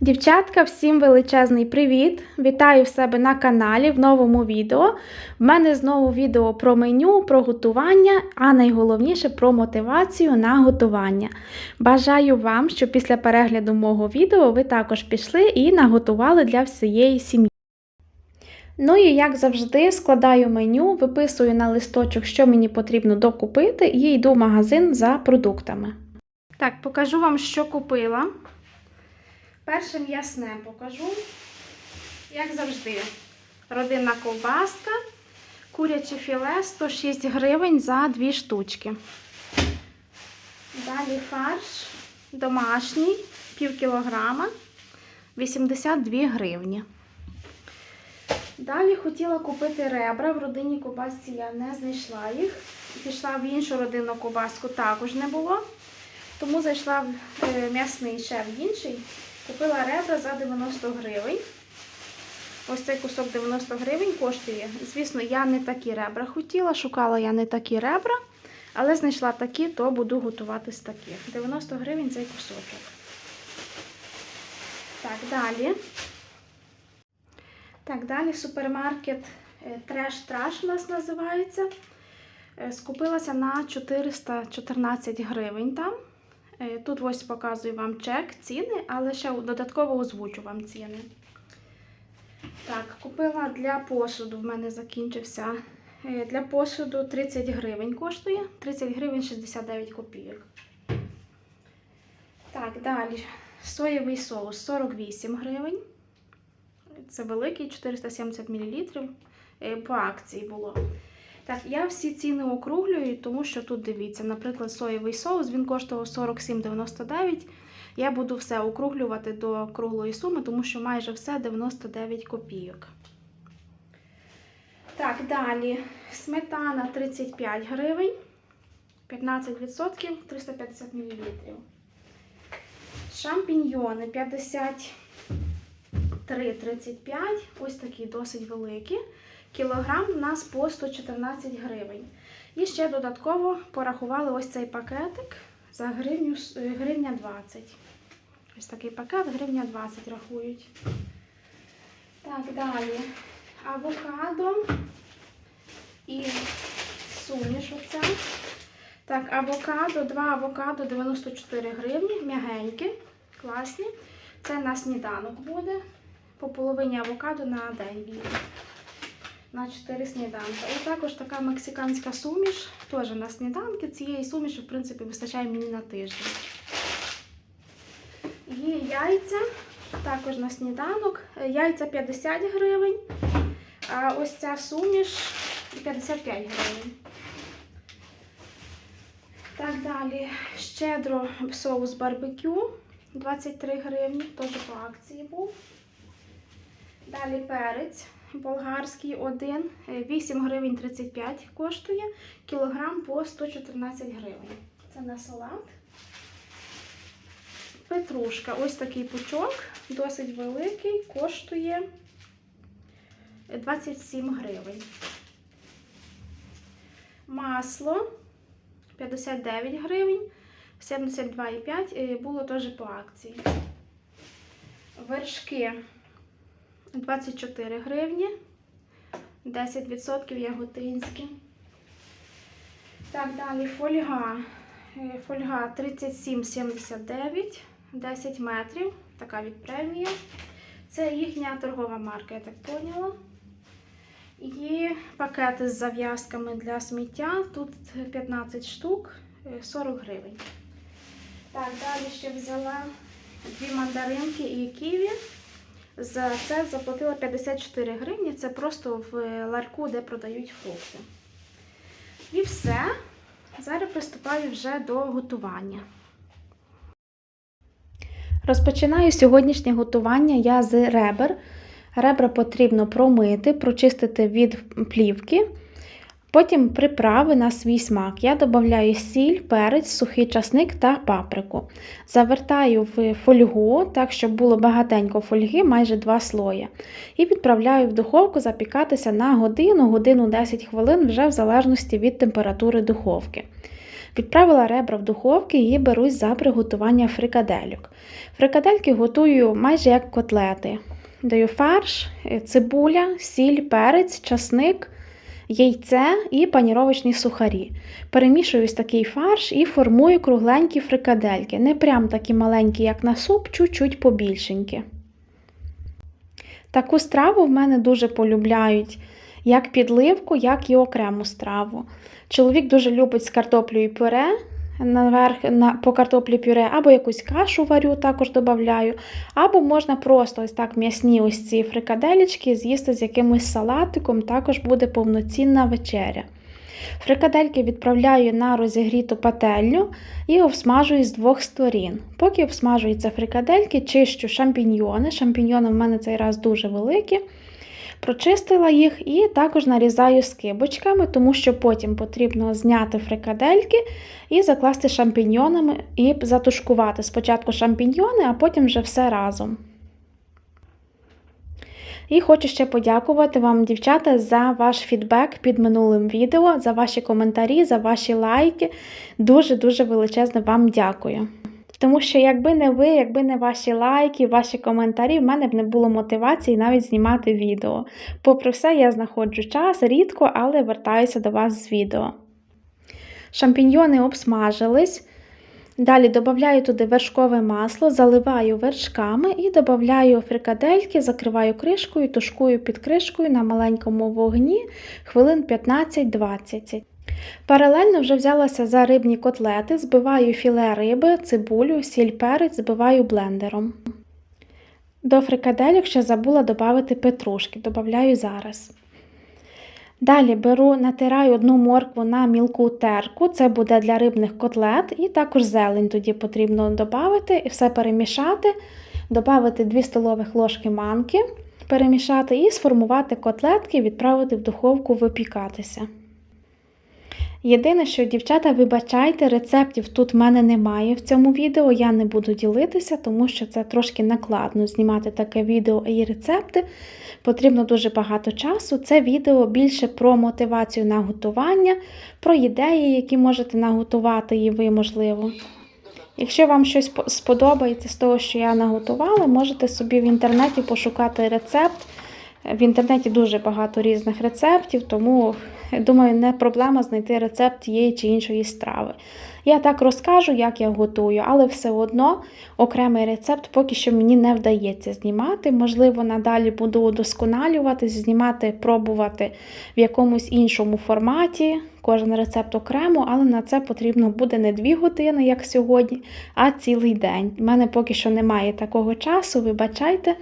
Дівчатка, всім величезний привіт! Вітаю в себе на каналі в новому відео. В мене знову відео про меню, про готування, а найголовніше про мотивацію на готування. Бажаю вам, щоб після перегляду мого відео ви також пішли і наготували для всієї сім'ї. Ну і як завжди, складаю меню, виписую на листочок, що мені потрібно докупити, і йду в магазин за продуктами. Так, покажу вам, що купила. Перше м'ясне покажу. Як завжди, родинна ковбаска, куряче філе 106 гривень за 2 штучки. Далі фарш домашній, пів кілограма, 82 гривні. Далі хотіла купити ребра. В родині ковбасці я не знайшла їх. Пішла в іншу родинну ковбаску, також не було. Тому зайшла в е, м'ясний ще в інший. Купила ребра за 90 гривень. Ось цей кусок 90 гривень коштує. Звісно, я не такі ребра хотіла, шукала я не такі ребра, але знайшла такі, то буду готувати з таких. 90 гривень цей кусочок. Так, далі. Так, далі супермаркет Треш Траш у нас називається. Е, Скупилася на 414 гривень там. Е, Тут ось показую вам чек, ціни, але ще додатково озвучу вам ціни. Так, купила для посуду, в мене закінчився. Е, Для посуду 30 гривень коштує. 30 гривень 69 копійок. Так, далі. Соєвий соус 48 гривень. Це великий 470 мл. По акції було. Так, я всі ціни округлюю, тому що тут дивіться, наприклад, соєвий соус він коштував 47,99. Я буду все округлювати до круглої суми, тому що майже все 99 копійок. Так, далі сметана 35 гривень, 15%, 350 мл. Шампіньйони 53,35, ось такі досить великі. Кілограм у нас по 114 гривень. І ще додатково порахували ось цей пакетик за гривню, гривня 20. Ось такий пакет, гривня 20 рахують. Так, далі. Авокадо і суміш оця. Так, авокадо, два авокадо 94 гривні, м'ягенькі, класні. Це на сніданок буде. По половині авокадо на день війде на 4 сніданки. І також така мексиканська суміш, теж на сніданки. Цієї суміші, в принципі, вистачає мені на тиждень. Є яйця, також на сніданок. Яйця 50 гривень, а ось ця суміш 55 гривень. Так, далі щедро соус барбекю 23 гривні, теж по акції був. Далі перець болгарський один, 8 гривень 35 коштує, кілограм по 114 гривень. Це на салат. Петрушка, ось такий пучок, досить великий, коштує 27 гривень. Масло 59 гривень, 72,5 було теж по акції. Вершки 24 гривні, 10% яготинські. Так, далі фольга. Е, Фольга 37,79, 10 метрів. Така від премія. Це їхня торгова марка, я так поняла. І пакети з зав'язками для сміття. Тут 15 штук, 40 гривень. Так, далі ще взяла дві мандаринки і ківі. За це заплатила 54 гривні. Це просто в ларьку, де продають фрукти. І все. Зараз приступаю вже до готування. Розпочинаю сьогоднішнє готування я з ребер. Ребра потрібно промити, прочистити від плівки. Потім приправи на свій смак. Я додаю сіль, перець, сухий часник та паприку. Завертаю в фольгу, так, щоб було багатенько фольги, майже 2 слої. І відправляю в духовку запікатися на годину, годину 10 хвилин, вже в залежності від температури духовки. Відправила ребра в духовки і берусь за приготування фрикадельок. Фрикадельки готую майже як котлети. Даю фарш, цибуля, сіль, перець, часник, яйце і паніровочні сухарі. Перемішую ось такий фарш і формую кругленькі фрикадельки. Не прям такі маленькі, як на суп, чуть-чуть побільшенькі. Таку страву в мене дуже полюбляють як підливку, як і окрему страву. Чоловік дуже любить з картоплею пюре, наверх на, по картоплі пюре, або якусь кашу варю, також додаю, або можна просто ось так м'ясні ось ці фрикаделечки з'їсти з якимось салатиком, також буде повноцінна вечеря. Фрикадельки відправляю на розігріту пательню і обсмажую з двох сторін. Поки обсмажуються фрикадельки, чищу шампіньйони. Шампіньйони в мене цей раз дуже великі. Прочистила їх і також нарізаю скибочками, тому що потім потрібно зняти фрикадельки і закласти шампіньйонами і затушкувати спочатку шампіньйони, а потім вже все разом. І хочу ще подякувати вам, дівчата, за ваш фідбек під минулим відео, за ваші коментарі, за ваші лайки. Дуже-дуже величезно вам дякую. Тому що, якби не ви, якби не ваші лайки, ваші коментарі, в мене б не було мотивації навіть знімати відео. Попри все, я знаходжу час рідко, але вертаюся до вас з відео. Шампіньйони обсмажились. Далі додаю туди вершкове масло, заливаю вершками і додаю фрикадельки, закриваю кришкою, тушкую під кришкою на маленькому вогні хвилин 15-20. Паралельно вже взялася за рибні котлети, збиваю філе риби, цибулю, сіль перець, збиваю блендером. До фрикадельок ще забула додати петрушки, додаю зараз. Далі беру, натираю одну моркву на мілку терку, це буде для рибних котлет, і також зелень тоді потрібно додати і все перемішати, додати 2 столових ложки манки, перемішати і сформувати котлетки, відправити в духовку випікатися. Єдине, що, дівчата, вибачайте, рецептів тут в мене немає в цьому відео, я не буду ділитися, тому що це трошки накладно знімати таке відео і рецепти. Потрібно дуже багато часу. Це відео більше про мотивацію на готування, про ідеї, які можете наготувати і ви, можливо. Якщо вам щось сподобається з того, що я наготувала, можете собі в інтернеті пошукати рецепт. В інтернеті дуже багато різних рецептів, тому, думаю, не проблема знайти рецепт тієї чи іншої страви. Я так розкажу, як я готую, але все одно окремий рецепт поки що мені не вдається знімати. Можливо, надалі буду удосконалюватись, знімати, пробувати в якомусь іншому форматі. Кожен рецепт окремо, але на це потрібно буде не дві години, як сьогодні, а цілий день. У мене поки що немає такого часу, вибачайте.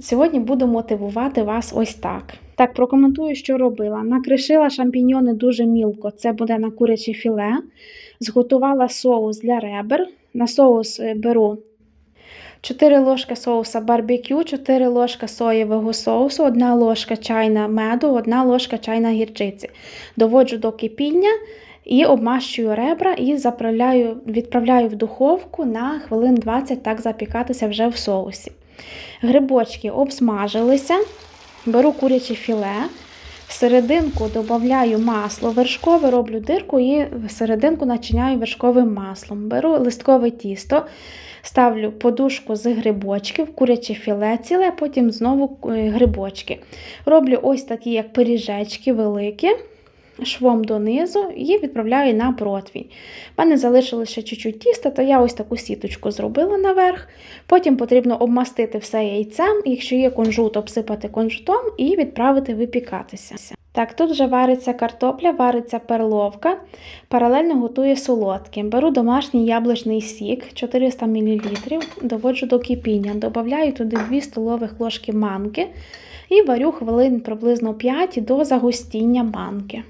Сьогодні буду мотивувати вас ось так. Так, прокоментую, що робила. Накришила шампіньйони дуже мілко, це буде на куряче філе. Зготувала соус для ребер. На соус беру 4 ложки соуса барбекю, 4 ложки соєвого соусу, 1 ложка чайна меду, 1 ложка чайна гірчиці. Доводжу до кипіння і обмащую ребра і заправляю, відправляю в духовку на хвилин 20 так запікатися вже в соусі. Грибочки обсмажилися, беру куряче філе, в серединку додаю масло вершкове, роблю дирку і в серединку начиняю вершковим маслом. Беру листкове тісто, ставлю подушку з грибочків, куряче філе ціле, потім знову грибочки. Роблю ось такі, як пиріжечки великі швом донизу і відправляю на противінь. У мене залишилося ще чуть-чуть тіста, то я ось таку сіточку зробила наверх. Потім потрібно обмастити все яйцем, якщо є кунжут, обсипати кунжутом і відправити випікатися. Так, тут вже вариться картопля, вариться перловка, паралельно готую солодкі. Беру домашній яблучний сік 400 мл, доводжу до кипіння, додаю туди 2 столових ложки манки і варю хвилин приблизно 5 до загустіння манки.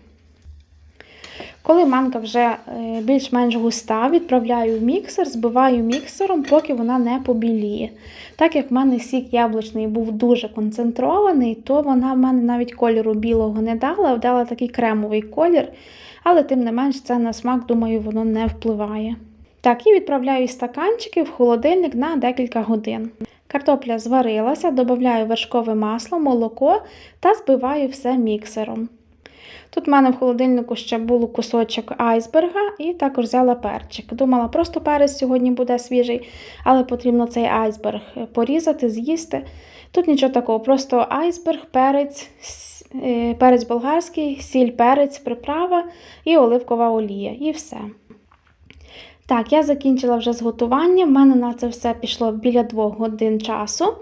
Коли манка вже е, більш-менш густа, відправляю в міксер, збиваю міксером, поки вона не побіліє. Так як в мене сік яблучний був дуже концентрований, то вона в мене навіть кольору білого не дала, дала такий кремовий колір, але тим не менш це на смак, думаю, воно не впливає. Так, і відправляю стаканчики в холодильник на декілька годин. Картопля зварилася, додаю вершкове масло, молоко та збиваю все міксером. Тут в мене в холодильнику ще був кусочок айсберга і також взяла перчик. Думала, просто перець сьогодні буде свіжий, але потрібно цей айсберг порізати, з'їсти. Тут нічого такого, просто айсберг, перець, е, перець болгарський, сіль, перець, приправа і оливкова олія. І все. Так, я закінчила вже з готуванням. В мене на це все пішло біля двох годин часу.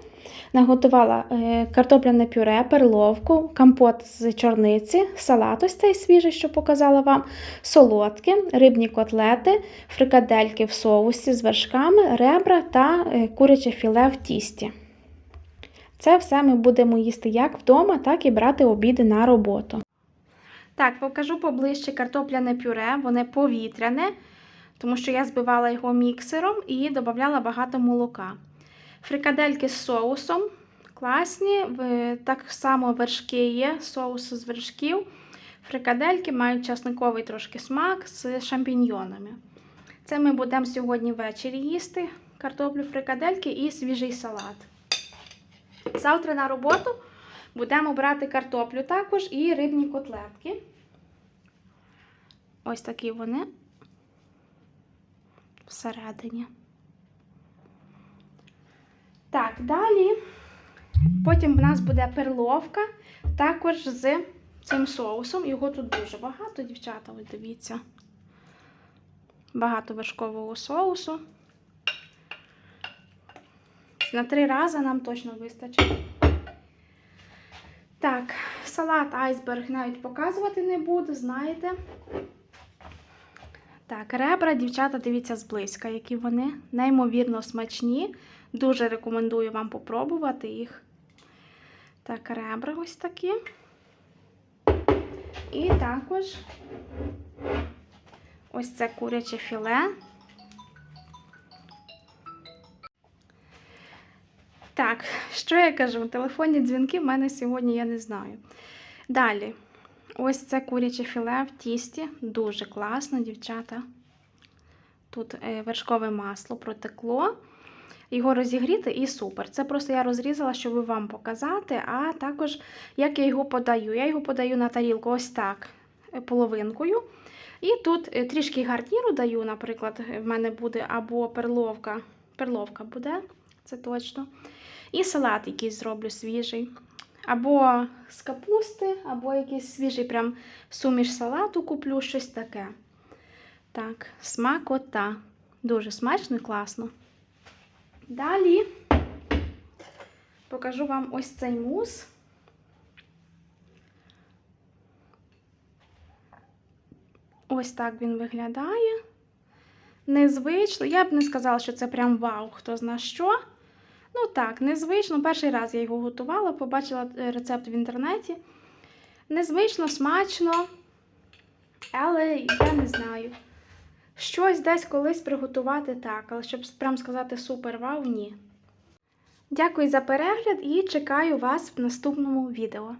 Наготувала е, картопляне пюре, перловку, компот з чорниці, салат ось цей свіжий, що показала вам, солодкі, рибні котлети, фрикадельки в соусі з вершками, ребра та е, куряче філе в тісті. Це все ми будемо їсти як вдома, так і брати обіди на роботу. Так, покажу поближче картопляне пюре, воно повітряне, тому що я збивала його міксером і додавала багато молока. Фрикадельки з соусом класні, так само вершки є, соус з вершків. Фрикадельки мають часниковий трошки смак з шампіньйонами. Це ми будемо сьогодні ввечері їсти картоплю фрикадельки і свіжий салат. Завтра на роботу будемо брати картоплю також і рибні котлетки. Ось такі вони всередині. Так, далі. Потім в нас буде перловка, також з цим соусом. Його тут дуже багато, дівчата, ось дивіться. Багато вершкового соусу. На три рази нам точно вистачить. Так, салат айсберг навіть показувати не буду, знаєте. Так, ребра, дівчата, дивіться зблизька, які вони неймовірно смачні. Дуже рекомендую вам попробувати їх. Так, ребра ось такі. І також ось це куряче філе. Так, що я кажу? Телефонні дзвінки в мене сьогодні я не знаю. Далі, ось це куряче філе в тісті. Дуже класно, дівчата. Тут е, вершкове масло протекло. Його розігріти і супер. Це просто я розрізала, щоб вам показати, а також як я його подаю. Я його подаю на тарілку ось так, е, половинкою. І тут е, трішки гарніру даю, наприклад, в мене буде або перловка. Перловка буде, це точно. І салат якийсь зроблю свіжий. Або з капусти, або якийсь свіжий прям суміш салату куплю, щось таке. Так, смакота. Дуже смачно і класно. Далі покажу вам ось цей мус. Ось так він виглядає. Незвично. Я б не сказала, що це прям вау, хто зна що. Ну так, незвично. Перший раз я його готувала, побачила е, рецепт в інтернеті. Незвично, смачно, але я не знаю. Щось десь колись приготувати так, але щоб прям сказати супер вау, ні. Дякую за перегляд і чекаю вас в наступному відео.